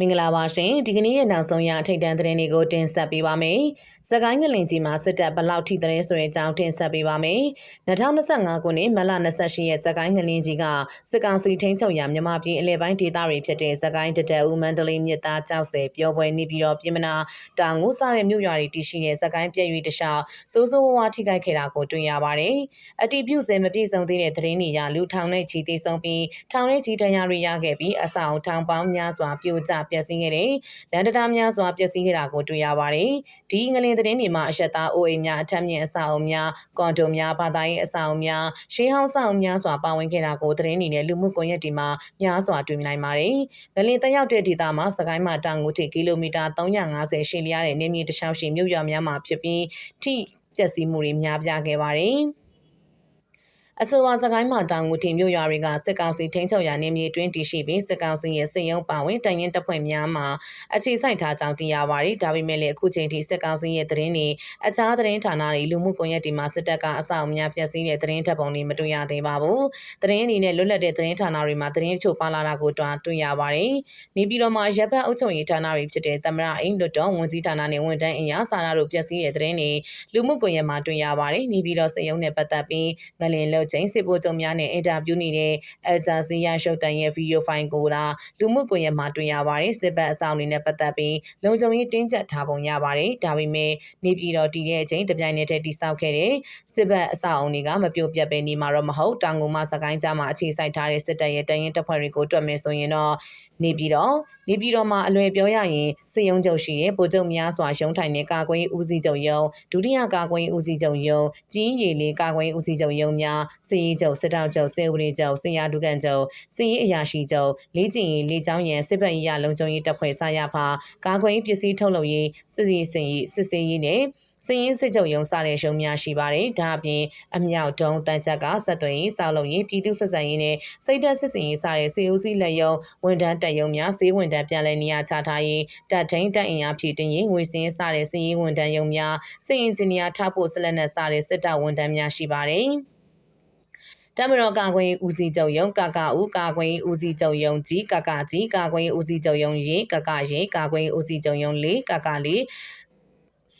မင်္ဂလာပါရှင်ဒီကနေ့ရဲ့နောက်ဆုံးရထိတ်တန့်သတင်းတွေကိုတင်ဆက်ပေးပါမယ်။စကိုင်းငလင်ကြီးမှာစစ်တပ်ဘလောက်ထိသတင်းဆိုတဲ့အကြောင်းတင်ဆက်ပေးပါမယ်။2025ခုနှစ်မလ28ရက်စကိုင်းငလင်ကြီးကစစ်ကောင်စီထိန်းချုပ်ရာမြန်မာပြည်အလဲပိုင်းဒေသတွေဖြစ်တဲ့စကိုင်းတတဲဦးမန္တလေးမြစ်သားကြောက်စဲပြောပွဲနေပြီးတော့ပြည်မနာတာငိုးစားတဲ့မြို့ရွာတွေတည်ရှိတဲ့စကိုင်းပြည့်ရွေးတခြားစိုးစိုးဝါးဝါထိခိုက်ခဲ့တာကိုတွေ့ရပါတယ်။အတီးပြုစဲမပြည့်စုံသေးတဲ့သတင်းတွေရလူထောင်နဲ့ချီသေးဆုံးပြီးထောင်နဲ့ချီတရားတွေရခဲ့ပြီးအဆောင်ထောင်ပေါင်းများစွာပြိုကျပျက်စီးခဲ့တဲ့လန်ဒတာများစွာပျက်စီးခဲ့တာကိုတွေ့ရပါတယ်။ဒီငလင်သတင်းတွေမှာအရှက်သားအိုအိမ်များအထက်မြင့်အဆောက်အုံများကွန်ဒိုများဘာသာရေးအဆောက်အုံများရှေးဟောင်းဆောက်အုံများစွာပါဝင်ခဲ့တာကိုသတင်းတွေနဲ့လူမှုကွန်ရက်တွေမှာများစွာတွေ့နိုင်ပါတယ်။ငလင်တက်ရောက်တဲ့ဒေသမှာစကိုင်းမှာတောင်ငူထိကီလိုမီတာ350ရှည်လျားတဲ့နေမြေတစ်လျှောက်ရှိမြို့ရွာများမှာဖြစ်ပြီးထိပျက်စီးမှုတွေများပြားခဲ့ပါတယ်။ အဆိုပါစကိုင်းမှာတောင်ငူတင်မြို့ရွာတွေကစစ်ကောင်စီထိန်းချုပ်ရာနေမြေတွင်းတည်ရှိပြီးစစ်ကောင်စီရဲ့စစ်ရုံးပါဝင်တိုင်ရင်တပ်ဖွဲ့များမှအခြေစိုက်ထားကြောင်းသိရပါတယ်။ဒါပေမဲ့လည်းအခုချိန်ထိစစ်ကောင်စီရဲ့သတင်းတွေအခြားသတင်းဌာနတွေလူမှုကွန်ရက်တွေမှာစစ်တပ်ကအဆောက်အများပြည့်စည်တဲ့သတင်းထပ်ပုံတွေမတွေ့ရသေးပါဘူး။သတင်းအနေနဲ့လွတ်လပ်တဲ့သတင်းဌာနတွေမှာသတင်းချို့ပါလာတာကိုတွားတွေ့ရပါတယ်။နေပြည်တော်မှာရပ်ဘက်အုပ်ချုပ်ရေးဌာနတွေဖြစ်တဲ့သမရအိမ်လွတ်တော်ဝန်ကြီးဌာနနဲ့ဝန်ထမ်းအင်အားစာနာတို့ပြည့်စည်တဲ့သတင်းတွေလူမှုကွန်ရက်မှာတွေ့ရပါတယ်။နေပြည်တော်စစ်ရုံးနဲ့ပတ်သက်ပြီးငလင်လို့ချင်းစစ်ဗိုလ်ချုပ်များနဲ့အင်တာဗျူးနေတဲ့အယ်ဂျာစီယာရှုပ်တန်ရဲ့ဗီဒီယိုဖိုင်ကိုလာလူမှုကွန်ရက်မှာတွေ့ရပါတယ်စစ်ဘက်အဆောင်တွေနဲ့ပတ်သက်ပြီးလုံခြုံရေးတင်းကျပ်ထားပုံရပါတယ်ဒါပေမဲ့နေပြည်တော်တည်တဲ့အချိန်တပြိုင်နက်တည်းတိစောက်ခဲ့တဲ့စစ်ဘက်အဆောင်တွေကမပြုတ်ပြတ်ပဲနေမှာတော့မဟုတ်တောင်ကုန်မစကိုင်းကြားမှာအခြေစိုက်ထားတဲ့စစ်တပ်ရဲ့တရင်တပ်ဖွဲ့တွေကိုတွက်မယ်ဆိုရင်တော့နေပြည်တော်နေပြည်တော်မှာအလွယ်ပြောရရင်စစ်ရုံးချုပ်ရှိတဲ့ဗိုလ်ချုပ်များစွာရုံးထိုင်တဲ့ကာကွယ်ဦးစီးချုပ်ရုံးဒုတိယကာကွယ်ဦးစီးချုပ်ရုံးကြီးရည်လေးကာကွယ်ဦးစီးချုပ်ရုံးများစစ်ရေးချုပ်စစ်တောက်ချုပ်စေဝရီချုပ်စင်ရဒုကန်ချုပ်စစ်ရေးအရာရှိချုပ်လေးကျင်ရေးလေးချောင်းရန်စစ်ဘက်ရေးရလုံခြုံရေးတပ်ဖွဲ့စရဖာကာကွယ်ပစ္စည်းထုတ်လုပ်ရေးစစ်ရေးစင်ရေးစစ်စေးရေးနဲ့စည်ရင်းစစ်ချုပ်ရုံးစတဲ့ရုံးများရှိပါတယ်။ဒါအပြင်အမြောက်တုံးတန်ချက်ကဆက်သွယ်ရေးစောက်လုပ်ရေးပြည်သူစစ်ဆန်ရေးနဲ့စိတ်သက်စစ်စင်ရေးစတဲ့စီအိုစီလက်ရုံးဝန်ထမ်းတပ်ရုံးများစေးဝန်ထမ်းပြန်လည်နေရာချထားရေးတပ်ထိန်တပ်အင်အားဖြည့်တင်ရေးငွေစင်းစတဲ့စီရေးဝန်ထမ်းရုံးများစစ်အင်ဂျင်နီယာထောက်ဖို့ဆက်လက်နဲ့စတဲ့စစ်တပ်ဝန်ထမ်းများရှိပါတယ်။ တမတော်ကာကွယ်ဦးစီးချုပ်ယုံကကဦးကာကွယ်ဦးစီးချုပ်ယုံကြီးကကကြီးကာကွယ်ဦးစီးချုပ်ယုံရေကကရေကာကွယ်ဦးစီးချုပ်ယုံလေးကကလေး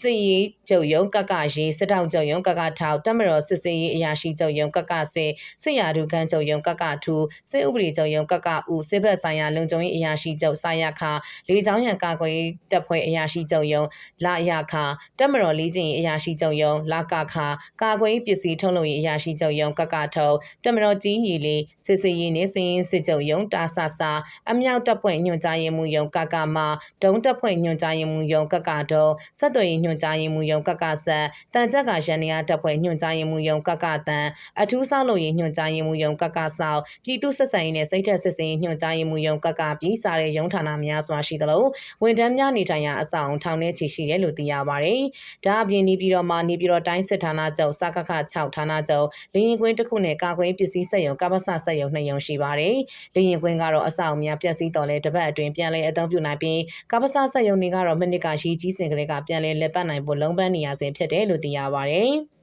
စစ်ရေးချုပ်ယုံကကရေးစစ်တောက်ချုပ်ယုံကကထောက်တမတော်စစ်စေးရေးအရာရှိချုပ်ယုံကကစေစစ်ရာထူးခန်းချုပ်ယုံကကထူစစ်ဥပဒေချုပ်ယုံကကဦးစစ်ဘက်ဆိုင်ရာလုံခြုံရေးအရာရှိချုပ်စာရခလေချောင်းရံကာကွယ်တပ်ဖွဲ့အရာရှိချုပ်ယုံလာရခတမတော်လေးချင်းအရာရှိချုပ်ယုံလာကခကာကွယ်ပစ္စည်းထုတ်လုပ်ရေးအရာရှိချုပ်ယုံကကထုံတမတော်ကြီးရီလေးစစ်စေးရေးနဲ့စည်ရင်စစ်ချုပ်ယုံတာဆာဆာအမြောက်တပ်ဖွဲ့ညွှန်ကြားရေးမှူးယုံကကမဒုံတပ်ဖွဲ့ညွှန်ကြားရေးမှူးယုံကကဒုံဆက်သွယ်ရေးညွှန်ကြားရေးမှူးယုံကကဆက်တန်ချက်ကရန်နီယာတပ်ဖွဲ့ညွှန်ကြားရေးမှူးယုံကကတန်အထူးဆောက်လုပ်ရေးညွှန်ကြားရေးမှူးယုံကကဆောက်ပြည်သူစစ်ဆိုင်နဲ့စိတ်ထက်စစ်စင်ညွှန်ကြားရေးမှူးယုံကကပြည်စားတဲ့ရုံးဌာနများစွာရှိသလိုဝန်ထမ်းများနေထိုင်ရာအဆောင်ထောင်ထဲချီရှိတယ်လို့သိရပါတယ်။ဒါအပြင်နေပြည်တော်မှာနေပြည်တော်တိုင်းစစ်ဌာနချုပ်စကခ6ဌာနချုပ်လင်းရင်ကွင်းတစ်ခုနဲ့ကာကွယ်ပစ္စည်းစက်ရုံကပ္ပစစက်ရုံနှစ်ရုံရှိပါတယ်။လင်းရင်ကွင်းကတော့အဆောင်များပျက်စီးတော်လဲတပတ်အတွင်းပြန်လည်အသုံးပြုနိုင်ပြီးကပ္ပစစက်ရုံတွေကတော့မိနစ်ကရှိကြီးစင်ကလေးကပြန်လည်လက်ပတ်နိုင်ဖို့လုံးပန်းနေရစဉ်ဖြစ်တယ်လို့သိရပါတယ်။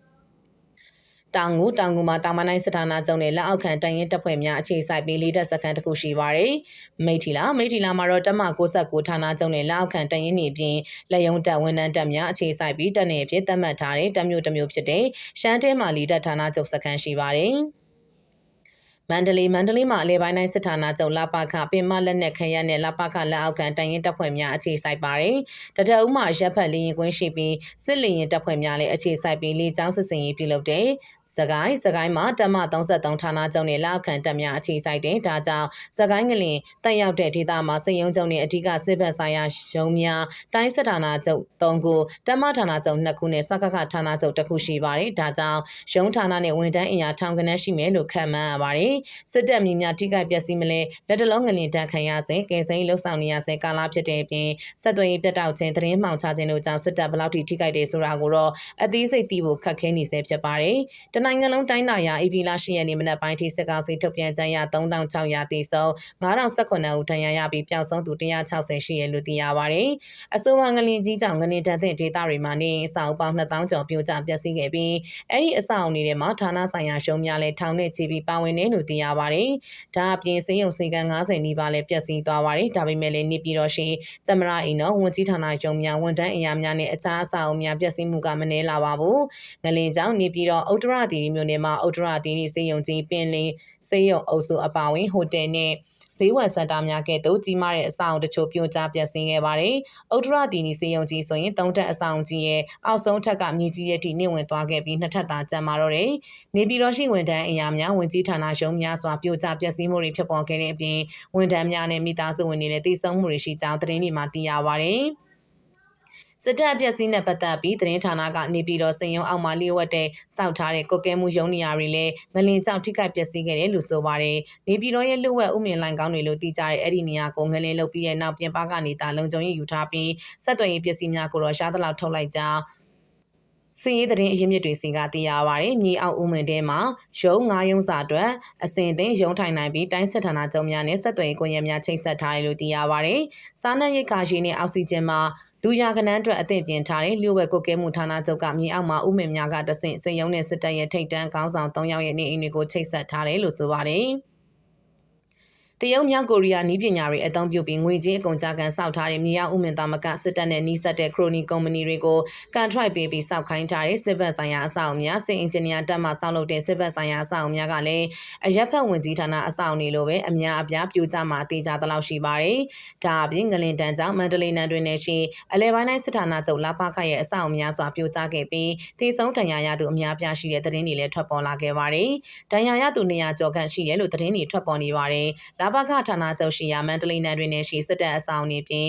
တောင်ငူတောင်ငူမှာတောင်မနိုင်စစ်ဌာနချုပ်နဲ့လက်အောက်ခံတိုင်ရင်တပ်ဖွဲ့များအခြေစိုက်ပြီးလေးတပ်စခန်းတစ်ခုရှိပါတယ်။မိထီလာမိထီလာမှာတော့တပ်မ69ဌာနချုပ်နဲ့လက်အောက်ခံတိုင်ရင်နေပြင်လက်ယုံတပ်ဝန်ထမ်းတပ်များအခြေစိုက်ပြီးတပ်နယ်ဖြစ်သတ်မှတ်ထားတဲ့တပ်မျိုးတစ်မျိုးဖြစ်တဲ့ရှမ်းတဲမှာလေးတပ်ဌာနချုပ်စခန်းရှိပါတယ်။ မန္တလေးမန္တလေးမှာအလဲပိုင်းတိုင်းစစ်ဌာနချုပ်လာပခပင်မလက်နက်ခရရက်နဲ့လာပခလက်အောက်ခံတိုင်ရင်တပ်ဖွဲ့များအခြေစိုက်ပါတယ်။တတအုပ်မှရပ်ဖက်လင်းရင်ကွင်းရှိပြီးစစ်လင်းရင်တပ်ဖွဲ့များလည်းအခြေစိုက်ပြီးလေကြောင်းစစ်စင်ရေးပြုလုပ်တဲ့စကိုင်းစကိုင်းမှာတမ33ဌာနချုပ်နဲ့လက်အောက်ခံတပ်များအခြေစိုက်တဲ့ဒါကြောင့်စကိုင်းကလင်တက်ရောက်တဲ့ဒေသမှာစစ်ရုံးချုပ်နဲ့အဓိကစစ်ဘက်ဆိုင်ရာရုံးများတိုင်းစစ်ဌာနချုပ်3ခုတမဌာနချုပ်2ခုနဲ့စကခဌာနချုပ်1ခုရှိပါတယ်။ဒါကြောင့်ရုံးဌာနနဲ့ဝန်ထမ်းအင်အားထောင်ကနန်းရှိမယ်လို့ခန့်မှန်းရပါတယ်။စစ်တပ်မြများထိခိုက်ပျက်စီးမလဲလက်တလုံးငလင်တန်းခံရစေကယ်ဆယ်ရေးလှုပ်ဆောင်နေရစေကာလဖြစ်တဲ့အပြင်ဆက်သွယ်ရေးပြတ်တောက်ခြင်းသတင်းမှောင်ချခြင်းတို့ကြောင့်စစ်တပ်ဘလောက်ထိထိခိုက်တယ်ဆိုတာကိုတော့အသေးစိတ်သိဖို့ခက်ခဲနေစေဖြစ်ပါတယ်။တနိုင်ငံလုံးတိုင်းတာရာအေပီလာရှိရနေမနက်ပိုင်းထိစစ်ကောင်စီထုတ်ပြန်ကြရ3600တိစုံ9019ဦးထဏ်ရာရပြီးပျောက်ဆုံးသူ160ရှိရလို့သိရပါတယ်။အစိုးရငလင်ကြီးကြောင့်ငလင်တန်းတဲ့ဒေသတွေမှာနေအဆောက်ပေါင်း2000ကျော်ပြိုကျပျက်စီးခဲ့ပြီးအဲ့ဒီအဆောက်အုံတွေထဲမှာဌာနဆိုင်ရာရှုံးများလဲထောင်နဲ့ချီပြီးပါဝင်နေလို့လို့သိရပါတယ်။ဒါအပြင်စေယုံစေကန်90နီးပါးလည်းပျက်စီးသွားပါတယ်။ဒါပေမဲ့လည်းနေပြည်တော်ရှိသမရအိမ်တော်ဝန်ကြီးဌာနရုံးများဝန်ထမ်းအင်အားများနဲ့အခြားအဆောက်အအုံများပျက်စီးမှုကမနည်းလာပါဘူး။ငလင်ကြောင့်နေပြည်တော်ဥတ္တရတီမြို့နယ်မှာဥတ္တရတီစေယုံကြီးပင်လင်းစေယုံအုပ်စုအပါအဝင်ဟိုတယ်နဲ့ ဈေးဝယ်စင်တာများကဲ့သို့ကြီးမားတဲ့အဆောင်တချို့ပြိုကျပျက်စီးခဲ့ပါတယ်။ဥတ္တရတီနီစေယုံကြီးဆိုရင်သုံးထပ်အဆောင်ကြီးရဲ့အောက်ဆုံးထက်ကမြေကြီးရဲ့ထိနှိမ့်ဝင်သွားခဲ့ပြီးနှစ်ထပ်သာကျန်မာတော့တယ်။နေပြည်တော်ရှိဝန်ထမ်းအရာများဝင်ကြီးဌာနရုံးများစွာပြိုကျပျက်စီးမှုတွေဖြစ်ပေါ်ခဲ့တဲ့အပြင်ဝန်ထမ်းများနဲ့မိသားစုဝင်တွေလည်းတိစုံမှုတွေရှိကြောင်းသတင်းတွေမှာသိရပါတယ်။ စစ်တပ်အပြက်စီးနဲ့ပတ်သက်ပြီးသတင်းဌာနကနေပြည်တော်စင်ရုံအောက်မှာလျှို့ဝှက်တဲ့စောက်ထားတဲ့ကုတ်ကဲမှုရုံးနေရာတွေလည်းငလင်ကြောင့်ထိခိုက်ပျက်စီးခဲ့တယ်လို့ဆိုပါတယ်။နေပြည်တော်ရဲ့လျှို့ဝှက်ဥမင်လိုင်ကောင်းတွေလို့သိကြတဲ့အဲ့ဒီနေရာကိုငလင်လုတ်ပြီးတဲ့နောက်ပြင်ပကနေတာလုံခြုံရေးယူထားပြီးဆက်သွယ်ရေးပစ္စည်းများကိုတော့ရှားသလောက်ထုတ်လိုက်ကြောင်းစီရေးသတင်းအရင်းမြစ်တွေစီကသိရပါတယ်။မြေအောက်ဦးမင်တဲမှာရုံး9ရုံးစာအတွက်အစဉ်အသင်းရုံးထိုင်နိုင်ပြီးတိုင်းစစ်ဌာနချုပ်များနဲ့ဆက်သွယ်ရေးကွန်ရက်များချိတ်ဆက်ထားတယ်လို့သိရပါတယ်။စားနပ်ရိက္ခာရှိနဲ့အောက်ဆီဂျင်မှာ လူရကနန်းအတွက်အသင့်ပြင်ထားတဲ့လျှို့ဝှက်ကုတ်ကဲမှုဌာနချုပ်ကမြေအောက်မှာဥမင်များကတဆင့်စေယုံနဲ့စစ်တပ်ရဲ့ထိတ်တန်းကောင်းဆောင်၃ယောက်ရဲ့နေအိမ်တွေကိုချိတ်ဆက်ထားတယ်လို့ဆိုပါတယ်။ တရုတ်မြောက်ကိုရီးယားနီးပညာတွေအသုံးပြုပြီးငွေကြေးအကုန်ကြကန်စောက်ထားတဲ့မြေရောက်ဥမင်သားမကစစ်တပ်နဲ့နှီးစပ်တဲ့ခရိုနီကုမ္ပဏီတွေကိုကန်ထရိုက်ပေးပြီးစောက်ခိုင်းထားတဲ့စစ်ဘက်ဆိုင်ရာအဆောက်အဦများစစ်အင်ဂျင်နီယာတပ်မှစောက်လုပ်တဲ့စစ်ဘက်ဆိုင်ရာအဆောက်အဦများကလည်းအရက်ဖက်ဝင်ကြီးဌာနအဆောက်အဦတွေလိုပဲအများအပြားပြိုကျမှအသေးချသလောက်ရှိပါတယ်။ဒါအပြင်ငလင်တန်းကြောင့်မန္တလေးနန်းတွင်နဲ့ရှိအလဲပိုင်းတိုင်းစစ်ဌာနချုပ်လာပခရဲ့အဆောက်အဦများစွာပြိုကျခဲ့ပြီးသေဆုံးဒဏ်ရာရသူအများပြားရှိတဲ့သတင်းတွေလည်းထွက်ပေါ်လာခဲ့ပါတယ်။ဒဏ်ရာရသူ200ကျော်ခန့်ရှိတယ်လို့သတင်းတွေထွက်ပေါ်နေပါတယ်။လာပခဌာနချုပ်ရှိရာမန္တလေးနန်းတွင်နဲ့ရှိစစ်တပ်အဆောင်တွေပြင်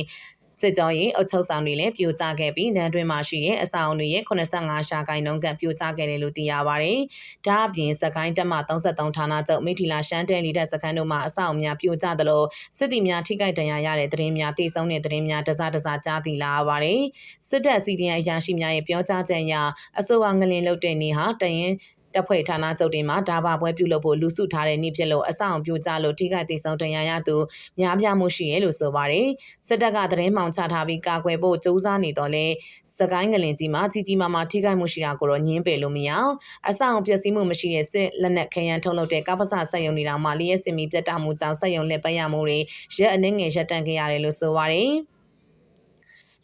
စစ်ကြောရေးအုပ်ချုပ်ဆောင်တွေလည်းပြိုကျခဲ့ပြီးနန်းတွင်မှာရှိတဲ့အဆောင်တွေရဲ့85ရှာကိုင်နှုန်းကပြိုကျခဲ့တယ်လို့သိရပါတယ်။ဒါအပြင်စကိုင်းတက်မှ33ဌာနချုပ်မိထီလာရှမ်းတဲလီတက်စခန်းတို့မှာအဆောင်များပြိုကျသလိုစစ်တီများထိခိုက်ဒဏ်ရာရတဲ့သတင်းများတိစုံတဲ့သတင်းများတစားတစားကြားသိလာရပါတယ်။စစ်တပ်စီဒီအန်အရာရှိများရဲ့ပြောကြားချက်အရအဆိုအငလင်လုတ်တဲ့နေဟာတရင် တပ်ဖွဲ့ဌာနချုပ်တွေမှာဒါဘာပွဲပြုလုပ်ဖို့လူစုထားတဲ့နေ့ဖြစ်လို့အဆောင်ပြိုကျလို့ထိခိုက်ဒေဆုံးတန်ရာရသူများပြားမှုရှိရဲလို့ဆိုပါတယ်စစ်တပ်ကသတင်းမှောင်ချထားပြီးကာကွယ်ဖို့စူးစမ်းနေတော့လဲစကိုင်းငလင်ကြီးမှာကြီးကြီးမားမားထိခိုက်မှုရှိတာကိုတော့ညင်းပယ်လို့မရအောင်အဆောင်ပျက်စီးမှုမရှိတဲ့စစ်လက်နက်ခရမ်းထုတ်လုပ်တဲ့ကပ္ပစဆက်ယုံနေတောင်မှလျှက်စင်မီပြတ်တာမှုကြောင့်ဆက်ယုံလက်ပရမှုတွေရက်အနှင်းငယ်ရက်တန့်ခဲ့ရတယ်လို့ဆိုပါတယ်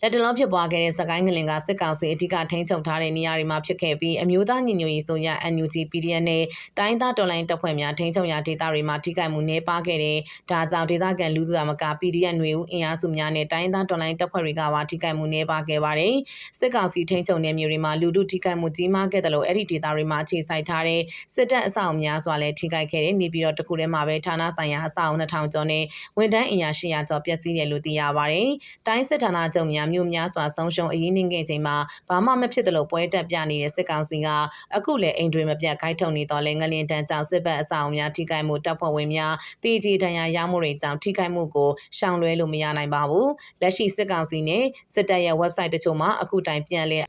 လက်တလုံးဖြစ်ပွားခဲ့တဲ့စကိုင်းငလင်ကစစ်ကောင်စီအဓိကထိန်းချုပ်ထားတဲ့နေရာတွေမှာဖြစ်ခဲ့ပြီးအမျိုးသားညီညွတ်ရေးဆိုရ NUG PDF နဲ့တိုင်းသားတော်လိုင်းတပ်ဖွဲ့များထိန်းချုပ်ရာဒေသတွေမှာထိခိုက်မှုနှဲပါခဲ့တဲ့ဒါကြောင့်ဒေသခံလူသူမက PDF ຫນွေဦးအင်အားစုများနဲ့တိုင်းသားတော်လိုင်းတပ်ဖွဲ့တွေကပါထိခိုက်မှုနှဲပါခဲ့ပါတယ်စစ်ကောင်စီထိန်းချုပ်နယ်မြေတွေမှာလူထုထိခိုက်မှုကြီးမားခဲ့တယ်လို့အဲ့ဒီဒေသတွေမှာအခြေစိုက်ထားတဲ့စစ်တပ်အဆောက်အများစွာလည်းထိခိုက်ခဲ့တဲ့နေပြည်တော်တခုထဲမှာပဲဌာနဆိုင်ရာအဆောက်အုံ2000ကျော်နဲ့ဝန်ထမ်းအင်အား800ကျော်ပျက်စီးတယ်လို့သိရပါတယ်တိုင်းစစ်ဌာနချုပ်များမြို့များစွာဆုံးရှုံးအရင်းနှင်းခဲ့ချိန်မှာဘာမှမဖြစ်သလိုပွဲတက်ပြနေတဲ့စစ်ကောင်စီကအခုလည်းအိမ်တွေမပြတ်ခိုက်ထုံနေတော့လဲငလင်တန်းကြောင့်စစ်ဘက်အဆောင်များထိခိုက်မှုတပ်ဖွဲ့ဝင်များတည်ကြည်ဒဏ်ရာရမှုတွေကြောင့်ထိခိုက်မှုကိုရှောင်လွှဲလို့မရနိုင်ပါဘူးလက်ရှိစစ်ကောင်စီနဲ့စစ်တပ်ရဲ့ website တချို့မှာအခုတိုင်ပြန်လဲ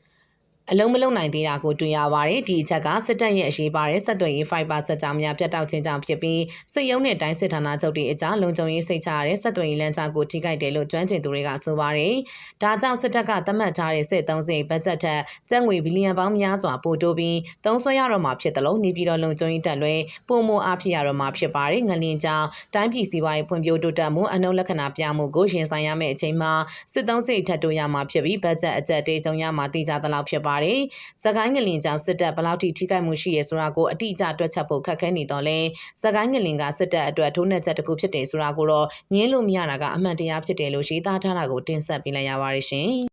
အလုံးမလုံးနိုင်သေးတာကိုတွေ့ရပါတယ်ဒီအချက်ကစစ်တပ်ရဲ့အရေးပါတဲ့ဆက်သွယ်ရေး fiber စက်ကြောင်းများပြတ်တောက်ခြင်းကြောင့်ဖြစ်ပြီးစစ်ရုံးနဲ့တိုင်းစစ်ဌာနချုပ်တွေအကြားလုံခြုံရေးစိတ်ချရတဲ့ဆက်သွယ်ရေးလမ်းကြောင်းကိုထိခိုက်တယ်လို့ကျွမ်းကျင်သူတွေကဆိုပါတယ်ဒါကြောင့်စစ်တပ်ကသတ်မှတ်ထားတဲ့စစ်သုံးစိတ်ဘတ်ဂျက်ထက်ကျပ်ငွေဘီလီယံပေါင်းများစွာပိုတိုးပြီးသုံးဆွဲရတော့မှာဖြစ်တယ်လို့နေပြည်တော်လုံခြုံရေးတပ်လွဲပုံမအားဖြစ်ရတော့မှာဖြစ်ပါတယ်ငလင်ကြောင့်တိုင်းပြည်စီးပွားရေးဖွံ့ဖြိုးတိုးတက်မှုအနှုတ်လက္ခဏာပြမှုကိုရင်ဆိုင်ရမယ့်အချိန်မှာစစ်သုံးစိတ်ထပ်တိုးရမှာဖြစ်ပြီးဘတ်ဂျက်အကျက်တေးကြုံရမှာတည်ကြသလောက်ဖြစ်ပါတယ်။စကိုင်းငလင်ကြောင့်စစ်တပ်ဘလောက်ထိထိခိုက်မှုရှိရဲဆိုတာကိုအတိအကျတွက်ချက်ဖို့ခက်ခဲနေတော့လဲစကိုင်းငလင်ကစစ်တပ်အတွက်ထိုးနှက်ချက်တစ်ခုဖြစ်တယ်ဆိုတာကိုတော့ညင်းလို့မရတာကအမှန်တရားဖြစ်တယ်လို့ရေးသားထားတာကိုတင်ဆက်ပေးလိုက်ရပါတယ်ရှင်။